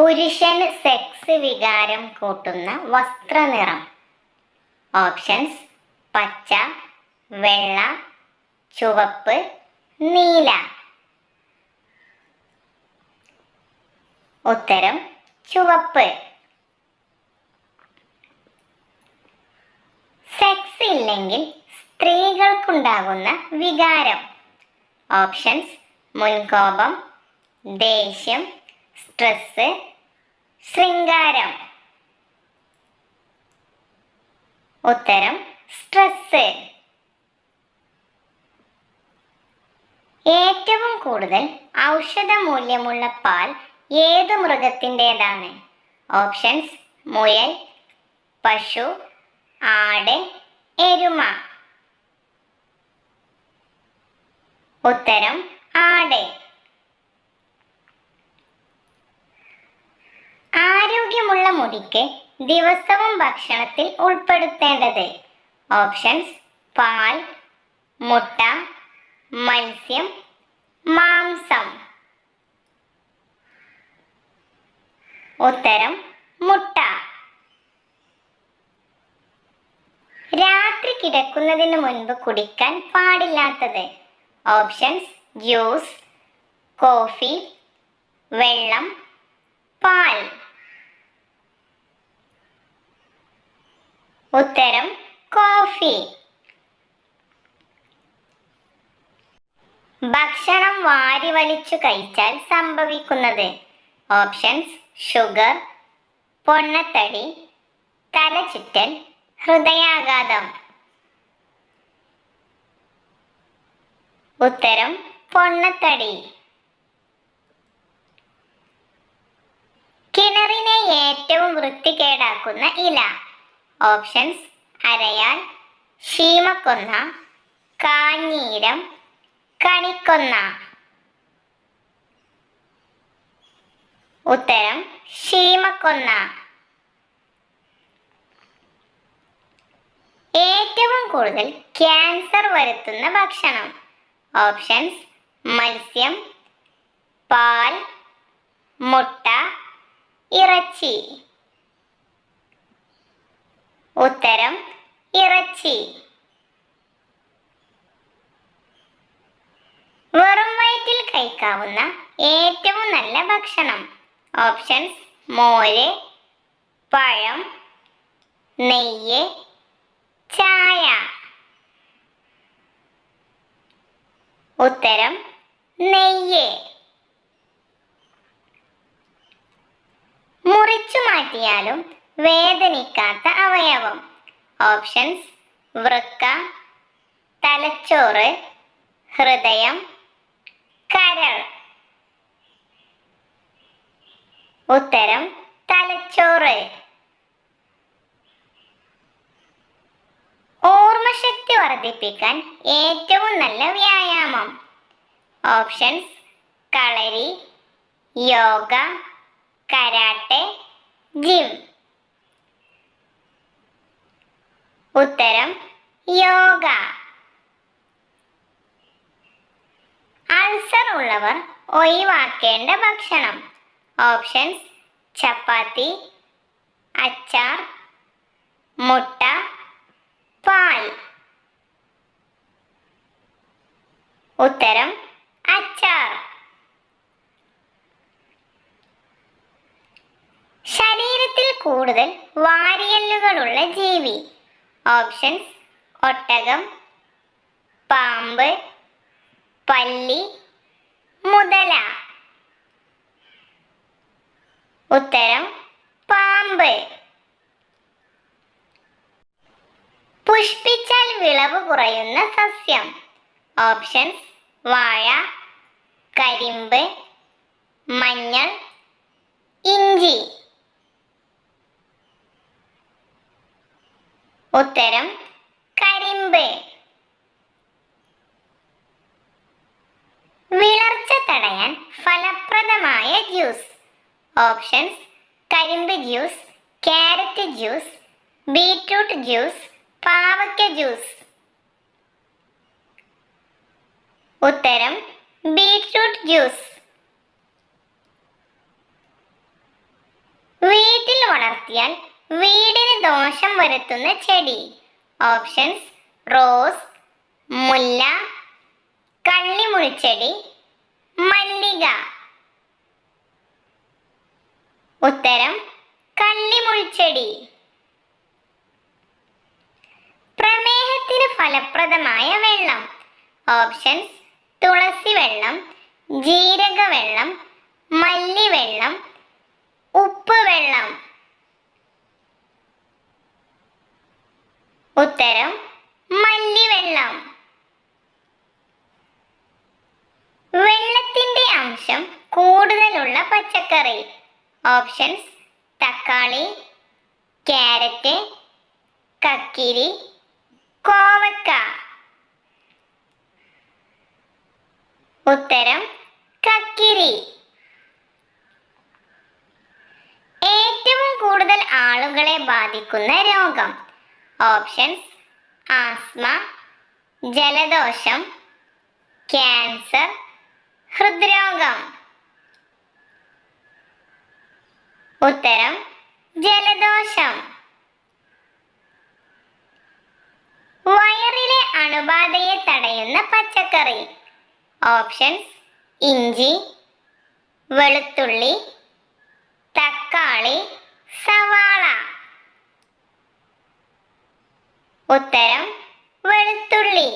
പുരുഷന് സെക്സ് വികാരം കൂട്ടുന്ന വസ്ത്രനിറം. ഓപ്ഷൻസ് പച്ച വെള്ള ചുവപ്പ് നീല. ഉത്തരം ചുവപ്പ്. സെക്സ് ഇല്ലെങ്കിൽ സ്ത്രീകൾക്കുണ്ടാകുന്ന വികാരം. ഓപ്ഷൻസ് മുൻകോപം ദേഷ്യം സ്ട്രെസ് ശൃംഗാരം. ഉത്തരം സ്ട്രെസ് ഏറ്റവും കൂടുതൽ ഔഷധ മൂല്യമുള്ള പാൽ ഏത് മൃഗത്തിന്റെതാണ്? ഓപ്ഷൻസ് മുയൽ പശു ആട് എരുമ. ഉത്തരം ആട്. ആരോഗ്യമുള്ള മുടിക്ക് ദിവസവും ഭക്ഷണത്തിൽ ഉൾപ്പെടുത്തേണ്ടത്. ഓപ്ഷൻസ് പാൽ മുട്ട മത്സ്യം മാംസം. ഉത്തരം മുട്ട. രാത്രി കിടക്കുന്നതിന് മുൻപ് കുടിക്കാൻ പാടില്ലാത്തത്. ഓപ്ഷൻസ് ജ്യൂസ് കോഫി വെള്ളം പാൽ. ഉത്തരം കോഫി. ഭക്ഷണം വാരി വലിച്ചു കഴിച്ചാൽ സംഭവിക്കുന്നത്. ഓപ്ഷൻസ് ഷുഗർ പൊണ്ണത്തടി തലചുറ്റൽ ഹൃദയാഘാതം. ഉത്തരം പൊണ്ണത്തടി. കിണറിനെ ഏറ്റവും വൃത്തികേടാക്കുന്ന ഇല. ഓപ്ഷൻസ് അരയാൽ ഷീമക്കൊന്ന കാഞ്ഞീരം കണിക്കൊന്ന. ഉത്തരം ഷീമക്കൊന്ന ഏറ്റവും കൂടുതൽ ക്യാൻസർ വരുത്തുന്ന ഭക്ഷണം. ഓപ്ഷൻസ് മത്സ്യം പാൽ മുട്ട ഇറച്ചി. ഉത്തരം ഇറച്ചി. വെറും വയറ്റിൽ കഴിക്കാവുന്ന ഏറ്റവും നല്ല ഭക്ഷണം. ഓപ്ഷൻസ് മോര് പഴം നെയ്യ് ചായ. ഉത്തരം നെയ്യ്. മുറിച്ചു മാറ്റിയാലും വേദനിക്കാത്ത ഓപ്ഷൻസ് വൃക്ക തലച്ചോറ് ഹൃദയം കരൾ. ഉത്തരം തലച്ചോറ്. ഓർമ്മശക്തി വർദ്ധിപ്പിക്കാൻ ഏറ്റവും നല്ല വ്യായാമം. Options kalari yoga karate gym ഉത്തരം യോഗ. അൾസർ ഉള്ളവർ ഒഴിവാക്കേണ്ട ഭക്ഷണം. ഓപ്ഷൻസ് ചപ്പാത്തി അച്ചാർ മുട്ട പാൽ. ഉത്തരം അച്ചാർ. ശരീരത്തിൽ കൂടുതൽ വാരിയല്ലുകളുള്ള ജീവി. ഓപ്ഷൻസ് ഒട്ടകം പാമ്പ് പല്ലി മുതല. ഉത്തരം പാമ്പ്. പുഷ്പിച്ചാൽ വിളവ് കുറയുന്ന സസ്യം. ഓപ്ഷൻസ് വാഴ കരിമ്പ് മഞ്ഞൾ ഇഞ്ചി. ഉത്തരം കരിമ്പ്. വിളർച്ച തടയാൻ ഫലപ്രദമായ ജ്യൂസ്. ഓപ്ഷൻസ് കരിമ്പ് juice carrot juice beetroot juice പാവയ്ക്ക ജ്യൂസ്. ഉത്തരം ബീറ്റ്റൂട്ട് ജ്യൂസ്. വീട്ടിൽ വളർത്തിയാൽ വീടിന് ദോഷം വരുത്തുന്ന ചെടി. ഓപ്ഷൻസ് റോസ് മുല്ല കള്ളിമുൾച്ചെടി മല്ലിക. ഉത്തരം കള്ളിമുൾച്ചെടി പ്രമേഹത്തിന് ഫലപ്രദമായ വെള്ളം. ഓപ്ഷൻസ് തുളസി വെള്ളം ജീരക വെള്ളം മല്ലി വെള്ളം ഉപ്പ് വെള്ളം ഉത്തരം മല്ലി വെള്ളം വെള്ളത്തിന്റെ അംശം കൂടുതലുള്ള പച്ചക്കറി ഓപ്ഷൻസ് തക്കാളി ക്യാരറ്റ് കക്കിരി കോവക്ക. ഉത്തരം കക്കിരി. ഏറ്റവും കൂടുതൽ ആളുകളെ ബാധിക്കുന്ന രോഗം ഓപ്ഷൻസ് ആസ്മ ജലദോഷം ക്യാൻസർ ഹൃദ്രോഗം. ഉത്തരം ജലദോഷം. വയറിലെ അണുബാധയെ തടയുന്ന പച്ചക്കറി. ഓപ്ഷൻസ് ഇഞ്ചി വെളുത്തുള്ളി തക്കാളി സവാള. ഉത്തരം വെളുത്തുള്ളി.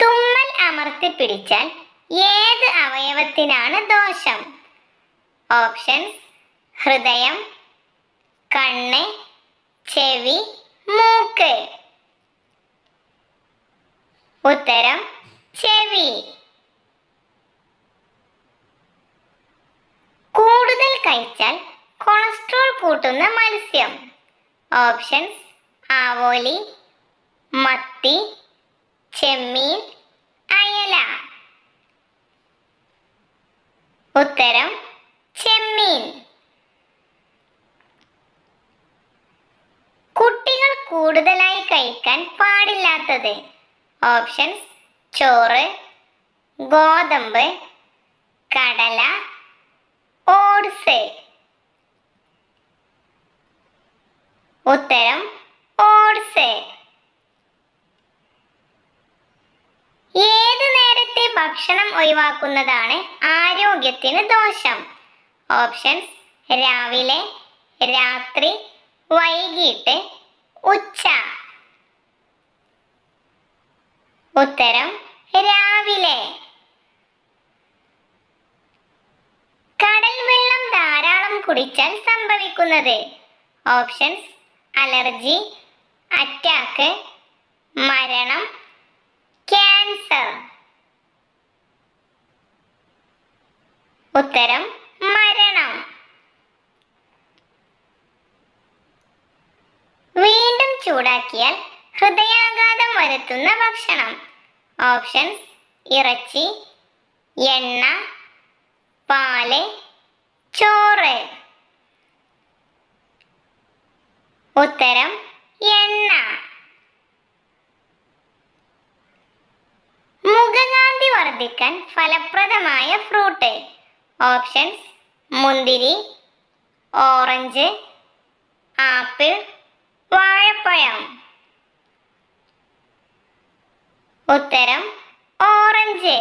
തുമ്മൽ അമർത്തി പിടിച്ചാൽ ഏത് അവയവത്തിനാണ് ദോഷം? ഓപ്ഷൻസ് ഹൃദയം കണ്ണ് ചെവി മൂക്ക്. ഉത്തരം ചെവി. കൂടുതൽ കഴിച്ചാൽ കൊളസ്ട്രോൾ കൂട്ടുന്ന മത്സ്യം. ഓപ്ഷൻസ് ആവോലി മത്തി ചെമ്മീൻ അയല. ഉത്തരം ചെമ്മീൻ. കുട്ടികൾ കൂടുതലായി കഴിക്കാൻ പാടില്ലാത്തത്. ഓപ്ഷൻസ് ചോറ് ഗോതമ്പ് കടല ഓട്സ്. ഉത്തരം ഓട്സ്. ഏത് നേരത്തെ ഭക്ഷണം ഒഴിവാക്കുന്നതാണ് ആരോഗ്യത്തിന് ദോഷം? ഓപ്ഷൻസ് രാവിലെ രാത്രി വൈകിട്ട് ഉച്ച. ഉത്തരം രാവിലെ. കടൽ വെള്ളം ധാരാളം കുടിച്ചാൽ സംഭവിക്കുന്നത്. ഓപ്ഷൻസ് അലർജി അറ്റാക്ക് മരണം ക്യാൻസർ ഉത്തരം മരണം. വീണ്ടും ചൂടാക്കിയാൽ ഹൃദയാഘാതം വരുത്തുന്ന ഭക്ഷണം. ഓപ്ഷൻസ് ഇറച്ചി എണ്ണ പാൽ ചോറ്. ഉത്തരം എണ്ണ. മുഖകാന്തി വർദ്ധിക്കാൻ ഫലപ്രദമായ ഫ്രൂട്ട് ഓപ്ഷൻസ് മുന്തിരി ഓറഞ്ച് ആപ്പിൾ വാഴപ്പഴം. ഉത്തരം ഓറഞ്ച്.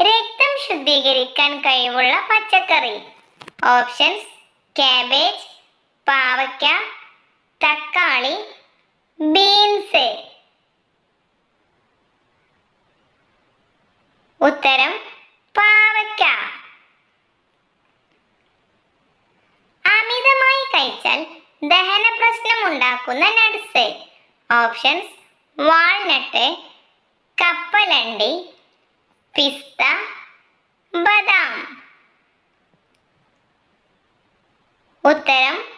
രക്തം ശുദ്ധീകരിക്കാൻ കഴിവുള്ള പച്ചക്കറി. ഓപ്ഷൻസ് കാബേജ് പാവയ്ക്ക തക്കാളി ബീൻസ് ഉത്തരം പാവയ്ക്ക. അമിതമായി കഴിച്ചാൽ ദഹന പ്രശ്നം ഉണ്ടാക്കുന്ന നട്സ് ഓപ്ഷൻസ് വാൾനട്ട് കപ്പലണ്ടി പിസ്ത ബദാം. ഉത്തരം